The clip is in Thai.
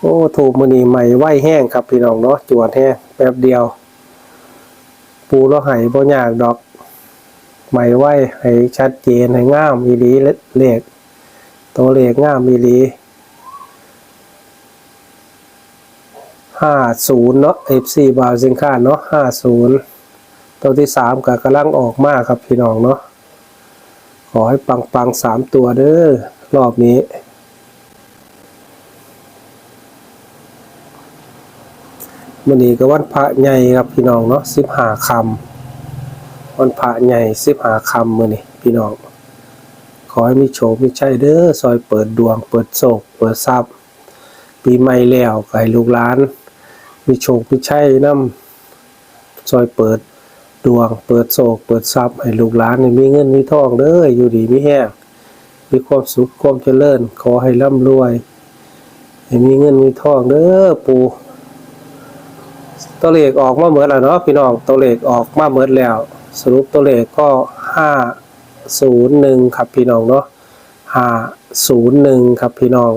โอ้ถูกมือนีใหม่ไหวแห้งครับพี่น้องเนาะจวดแห้งแป๊บเดียว ปูแล้วไห้บ่ยากดอก ใหม่ไหวให้ชัดเจนให้งามอีลีเลขตัวเลขงามอีลีห้าศูนย์เนาะ FC บาวสินค้าเนาะห้าศูนย์ตัวที่สามก็กำลังออกมาครับพี่น้องเนาะขอให้ปังปังสามตัวเด้อรอบนี้ มันนี้ก็วันพระใหญ่ครับพี่น้องเนาะสิบหาคำวันพระใหญ่สิบหาคำมือนี่พี่น้อง ขอให้มีโชคมีชัยเด้อซอยเปิดดวง เปิดโศกเปิดทรัพย์ ปีใหม่แล้วก็ให้ลูกหลาน มีโชคมีชัยนำซอยเปิดดวง เปิดโศกเปิดทรัพย์ให้ลูกหลานมีเงินมีทองเด้ออยู่ดีมีแห้งมีความสุขความเจริญ ขอให้ร่ำรวยให้มีเงินมีทองเด้อปู่ ตัวเลขออกมาเหมือนแล้วเนาะพี่น้องตัวเลขออกมาเหมือนแล้ว สรุปตัวเลขก็ห้าศูนย์หนึ่งครับพี่น้องเนาะห้าศูนย์หนึ่งครับพี่น้อง